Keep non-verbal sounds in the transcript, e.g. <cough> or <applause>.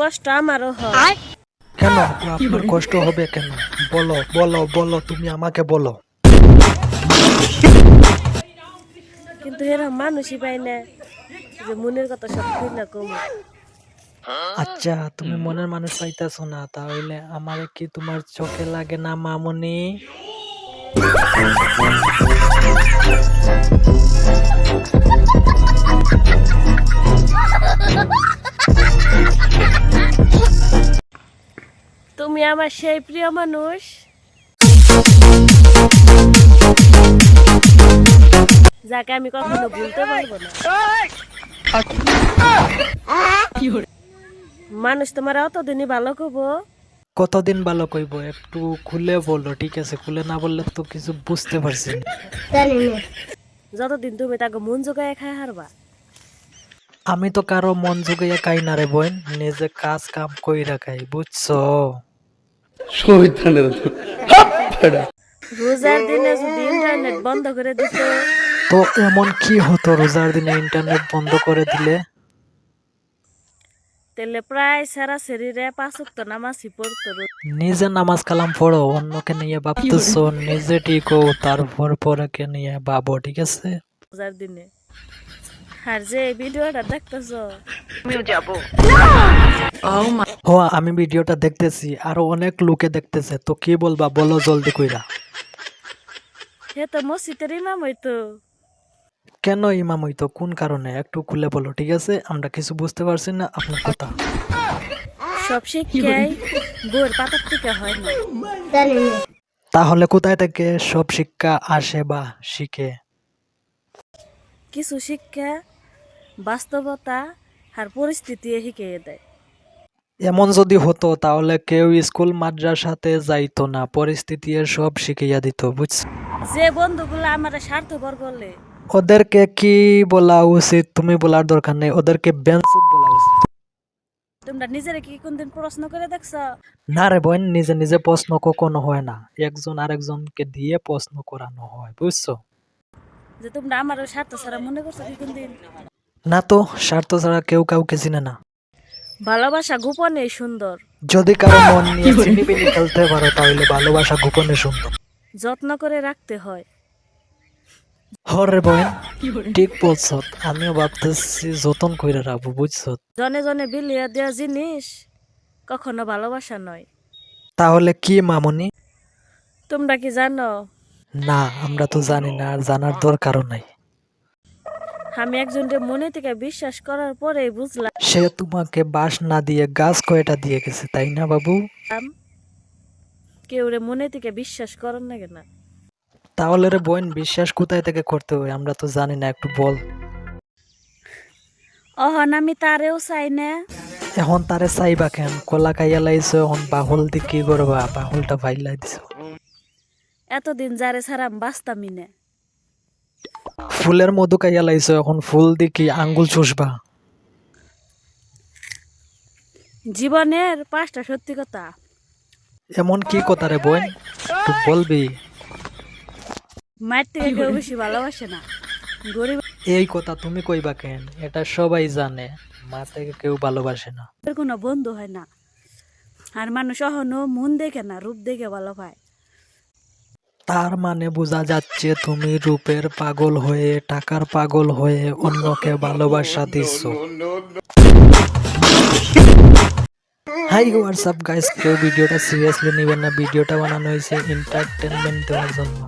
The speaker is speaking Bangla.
কষ্ট আমারও হয়। কেন? আপনার কষ্ট হবে কেন? বলো বলো বলো তুমি আমাকে বলো। কিন্তু এরা মানুষই পাই না। যে মনের কথা সব খুলে কম। আচ্ছা তুমি মনের মানুষ পাইতেছো না তাহলে আমারে কি তোমার চোখে লাগে না মামনি? তুমি আমার সেই প্রিয় মানুষ। যাকে আমি কখনো ভুলতে পারব না। মানুষ তোমার অতদিনই ভালো করব কতদিন ভালো কইব? একটু খুলে বলো ঠিক আছে? খুলে না বললে তো কিছু বুঝতে পারছি। যতদিন তুমি তাকে মন জোগায় খায় হারবা। আমি তো কারও মন জুগাইয়া খাই না রে বোন নিজে কাজ কাম কইরা খাই বুঝছ? রোজার দিনে যদি ইন্টারনেট বন্ধ করে দিত। তো এমন কি হতো রোজার দিনে ইন্টারনেট বন্ধ করে দিলে? তাহলে প্রায় সারা শরীরে পাঁচ তো নামাজই পড়তো নিজে নামাজ কালাম পড়ো অন্যকে নিয়ে ভাবতেছো নিজে ঠিক তারপর পরেকে নিয়ে ভাবো ঠিক আছে? রোজার দিনে। আর যে ভিডিওটা দেখতেছ ও আমি ভিডিওটা দেখতেছি আরও অনেক লোকে দেখতেছে তো কি বলবা বলো জলদি কইরা। হে তো মসজিদের ইমাম হইতো কেন ইমাম হইতো কোন কারণে? একটু খুলে বলো ঠিক আছে? আমরা কিছু বুঝতে পারছি না আপনার কথা। সব শিক্ষাই বইয়ের পাতার থেকে হয় না। তাহলে কোথায় থেকে সব শিক্ষা আসে বা শিখে? কিছু শিক্ষা বাস্তবতা আর পরিস্থিতি শিখিয়ে দেয়। এমন যদি হতো তাহলে কেউ স্কুল মাদ্রাসাতে যাইতো না পরিস্থিতি সব শিখিয়া দিত বুঝছ? যে বন্ধুগুলো আমার স্বার্থপর বলে। ওদেরকে কি বলা উচিত? তুমি বলার দরকার নেই ওদেরকে বেঞ্চুত বলা উচিত। তোমরা নিজেরা কি কোনদিন প্রশ্ন করে দেখছ? না রে বোন নিজে নিজে প্রশ্ন কখনো হয় না। একজন আরেকজনকে দিয়ে প্রশ্ন করানো হয় বুঝছ? যে তোমরা আমার স্বার্থ ছাড়া মনে করছ কি কোনদিন? না তো স্বার্থ ছাড়া কেউ কাউকে চিনে না। ভালোবাসা গোপনে সুন্দর। যদি কারও মন <laughs> নিয়ে চিনিবিনি খেলতে পারো তাহলে ভালোবাসা গোপনে সুন্দর। যত্ন করে রাখতে হয়। হরে বোন ঠিক বলছ। আমিও ভাবতেছি যতন করে রাখব বুঝছ? জনে জনে বিলিয়ে দেওয়া জিনিস কখনো ভালোবাসা নয়। তাহলে কি মামনি? তোমরা কি জানো? না আমরা তো জানি না আর জানার দরকারও নাই। আমি একজনকে মনে থেকে বিশ্বাস করার পরে বুঝলাম। সে তোমাকে বাস না দিয়ে গাছ কয়টা দিয়ে গেছে তাই না বাবু? কেউ রে মনে থেকে বিশ্বাস করেন না কেনা? তাহলে রে বোন বিশ্বাস কোথায় থেকে করতে হয় আমরা তো জানি না একটু বল। অহন আমি তারেও চাই না। এখন তারে চাইবা কেন? কলা খাইয়া লাইছো এখন বাহুল দি কি করবা? বাহুলটা ভাইলাই দিছো। এতদিন যারে ছাড়াম বাঁচতামই না। ফুলের মধু খাইয়া লাইছো এখন ফুল দি কি আঙ্গুল চুষবা। জীবনের পাঁচটা সত্যি কথা। এমন কি কথা রে বোন? তুই বলবি। মায়ের থেকে কেউ বেশি ভালোবাসে না। গরিবের এই কথা তুমি কইবা কেন? এটা সবাই জানে মা থেকে কেউ ভালোবাসে না। কোনো বন্ধু হয় না। আর মানুষ অহনো মন দেখে না রূপ দেখে ভালো পায়। তার মানে বোঝা যাচ্ছে তুমি রূপের পাগল হয়ে, টাকার পাগল হয়ে অন্যকে ভালোবাসা দিচ্ছ হাই হোয়াটসঅ্যাপ গাইস কেউ ভিডিওটা সিরিয়াসলি নেবেন না। ভিডিওটা বানানো হয়েছে এন্টারটেনমেন্ট দেওয়ার জন্য।